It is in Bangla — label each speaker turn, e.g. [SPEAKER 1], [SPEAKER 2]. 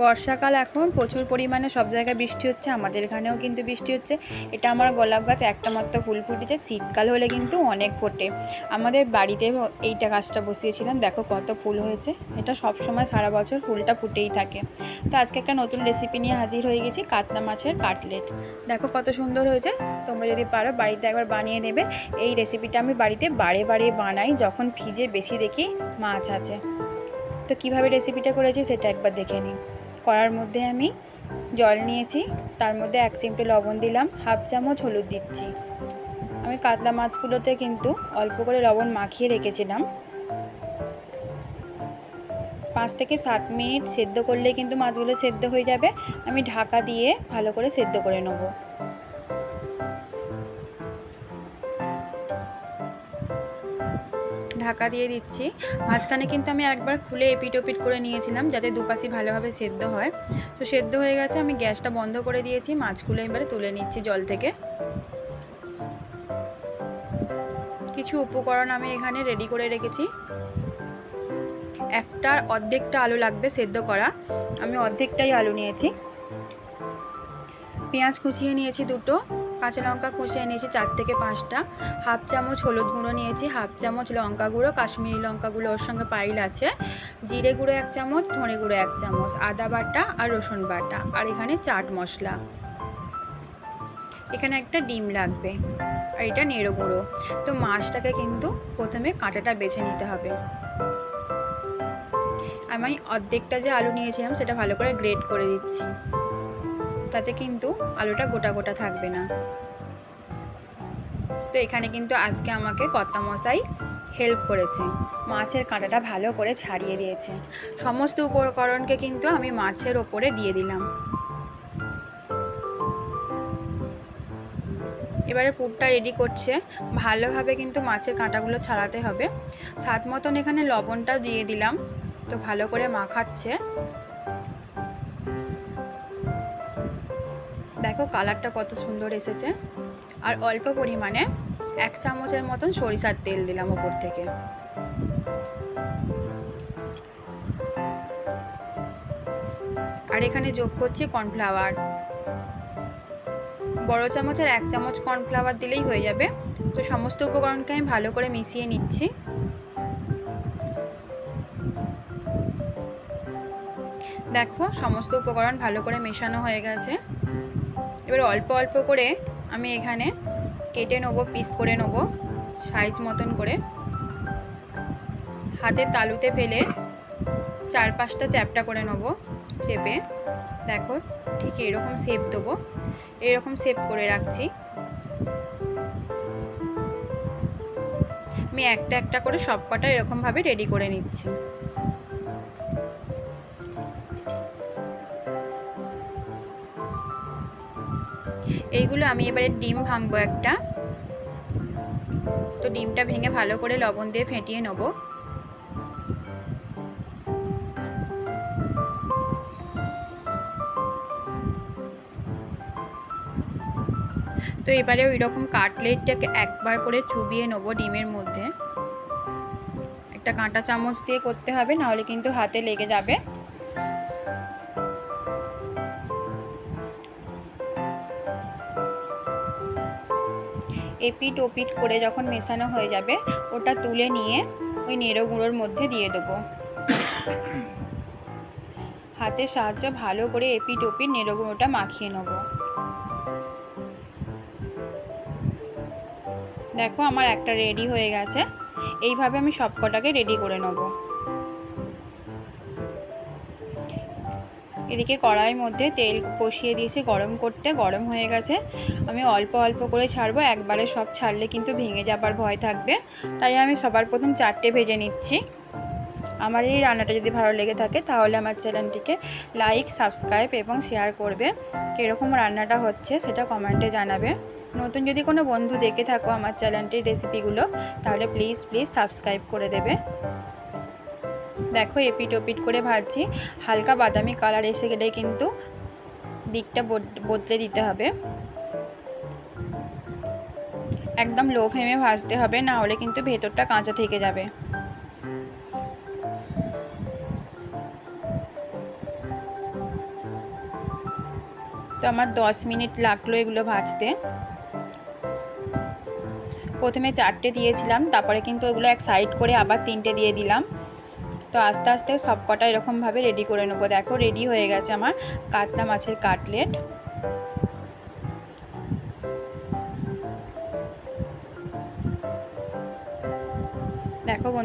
[SPEAKER 1] বর্ষাকাল এখন প্রচুর পরিমাণে সব জায়গায় বৃষ্টি হচ্ছে, আমাদের এখানেও কিন্তু বৃষ্টি হচ্ছে। এটা আমার গোলাপ গাছ, একটা মাত্র ফুল ফুটেছে, শীতকাল হলে কিন্তু অনেক ফোটে। আমাদের বাড়িতে এইটা গাছটা বসিয়েছিলাম, দেখো কত ফুল হয়েছে। এটা সব সময় সারা বছর ফুলটা ফুটেই থাকে। তো আজকে একটা নতুন রেসিপি নিয়ে হাজির হয়ে গেছি, কাতলা মাছের কাটলেট। দেখো কত সুন্দর হয়েছে, তোমরা যদি পারো বাড়িতে একবার বানিয়ে নেবে। এই রেসিপিটা আমি বাড়িতে বারে বারে বানাই, যখন ফ্রিজে বেশি দেখি মাছ আছে। তো কীভাবে রেসিপিটা করেছি সেটা একবার দেখে নিই। কড়ার মধ্যে আমি জল নিয়েছি। তার মধ্যে এক চিমটে লবণ দিলাম, হাফ চামচ হলুদ দিচ্ছি। আমি কাতলা মাছগুলোতে কিন্তু অল্প করে লবণ মাখিয়ে রেখেছিলাম। পাঁচ থেকে সাত মিনিট সেদ্ধ করলে কিন্তু মাছগুলো সেদ্ধ হয়ে যাবে। আমি ঢাকা দিয়ে ভালো করে সেদ্ধ করে নেব। ঢাকা দিয়ে দিচ্ছি। মাঝখানে কিন্তু আমি একবার খুলে এপিট ওপিট করে নিয়েছিলাম যাতে দুপাশি ভালোভাবে সেদ্ধ হয়। তো সেদ্ধ হয়ে গেছে, আমি গ্যাসটা বন্ধ করে দিয়েছি মাছগুলো এবারে তুলে নিচ্ছি জল থেকে। কিছু উপকরণ আমি এখানে রেডি করে রেখেছি। একটার অর্ধেকটা আলু লাগবে সেদ্ধ করা। আমি অর্ধেকটাই আলু নিয়েছি। পেঁয়াজ কুচিয়ে নিয়েছি দুটো। কাঁচা লঙ্কা কুচিয়ে নিয়েছি চার থেকে পাঁচটা। হাফ চামচ হলুদ গুঁড়ো নিয়েছি, হাফ চামচ লঙ্কা গুঁড়ো, কাশ্মীরি লঙ্কা গুঁড়ো ওর সঙ্গে পাইল আছে। জিরে গুঁড়ো এক চামচ, ধনে গুঁড়ো এক চামচ, আদা বাটা আর রসুন বাটা আর এখানে চাট মশলা। এখানে একটা ডিম লাগবে আর এটা নেড়ো গুঁড়ো। তো মাছটাকে কিন্তু প্রথমে কাঁটাটা বেছে নিতে হবে। আমি অর্ধেকটা যে আলু নিয়েছিলাম সেটা ভালো করে গ্রেড করে দিচ্ছি। তাতে কিন্তু আলুটা গোটা গোটা থাকবে না। তো এখানে কিন্তু আজকে আমাকে কর্তা মশাই হেল্প করেছে। মাছের কাঁটাটা ভালো করে ছাড়িয়ে দিয়েছে। সমস্ত উপকরণকে কিন্তু আমি মাছের ওপরে দিয়ে দিলাম। এবারে পুরটা রেডি করছে। ভালোভাবে কিন্তু মাছের কাঁটাগুলো ছাড়াতে হবে। স্বাদ মতন এখানে লবণটা দিয়ে দিলাম। তো ভালো করে মাখাচ্ছে। দেখো কালারটা কত সুন্দর এসেছে। আর অল্প পরিমাণে এক চামচের মতন সরিষার তেল দিলাম ওপর থেকে। আর এখানে যোগ করছি কর্নফ্লাওয়ার। বড় চামচের এক চামচ কর্নফ্লাওয়ার দিলেই হয়ে যাবে। তো সমস্ত উপকরণকে আমি ভালো করে মিশিয়ে নিচ্ছি। দেখো সমস্ত উপকরণ ভালো করে মেশানো হয়ে গেছে। এবার অল্প অল্প করে আমি এখানে কেটে নেব পিস করে নেব সাইজ মতন করে। হাতের তালুতে ফেলে চার পাঁচটা চ্যাপটা করে নেব চেপে। দেখো, ঠিক এরকম শেপ দেবো। এরকম শেপ করে রাখছি। আমি একটা একটা করে সব কটা এরকমভাবে রেডি করে নিচ্ছি। এইগুলো আমি এবারে ডিম ভাঙবো একটা। তো ডিমটা ভেঙে ভালো করে লবণ দিয়ে ফেটিয়ে নেব। তো এবারে ওই রকম কাটলেটটাকে একবার করে চুবিয়ে নেব ডিমের মধ্যে। একটা কাঁটা চামচ দিয়ে করতে হবে, নাহলে কিন্তু হাতে লেগে যাবে। এপিট ওপিট করে যখন মেশানো হয়ে যাবে, ওটা তুলে নিয়ে ওই নেড়ো গুঁড়োর মধ্যে দিয়ে দেবো। হাতের সাহায্যে ভালো করে এপিট ওপিট নেড়ো গুঁড়োটা মাখিয়ে নেব। দেখো আমার একটা রেডি হয়ে গেছে। এইভাবে আমি সব কটাকে রেডি করে নেব। এদিকে কড়াইয়ের মধ্যে তেল কষিয়ে দিয়েছি, গরম করতে। গরম হয়ে গেছে। আমি অল্প অল্প করে ছাড়বো, একবারে সব ছাড়লে কিন্তু ভেঙে যাবার ভয় থাকবে। তাই আমি সবার প্রথম চারটে ভেজে নিচ্ছি। আমার এই রান্নাটা যদি ভালো লেগে থাকে, তাহলে আমার চ্যানেলটিকে লাইক, সাবস্ক্রাইব এবং শেয়ার করবে। কীরকম রান্নাটা হচ্ছে সেটা কমেন্টে জানাবে। নতুন যদি কোনো বন্ধু দেখে থাকো আমার চ্যানেলটির রেসিপিগুলো, তাহলে প্লিজ প্লিজ সাবস্ক্রাইব করে দেবে। দেখো, এপিট ওপিট করে ভাজছি। হালকা বাদামি কালার এসে গেলে কিন্তু দিকটা বদলে দিতে হবে। একদম লো ফ্লেমে ভাজতে হবে, না হলে কিন্তু ভেতরটা কাঁচা থেকে যাবে। তো আমার দশ মিনিট লাগল এগুলো ভাজতে। প্রথমে চারটে দিয়েছিলাম, তারপরে কিন্তু ওগুলো এক সাইড করে আবার তিনটে দিয়ে দিলাম। তো আস্তে আস্তে সব কটা এরকমভাবে রেডি করে নেব। দেখো রেডি হয়ে গেছে আমার কাতলা মাছের কাটলেট দেখো বন্ধু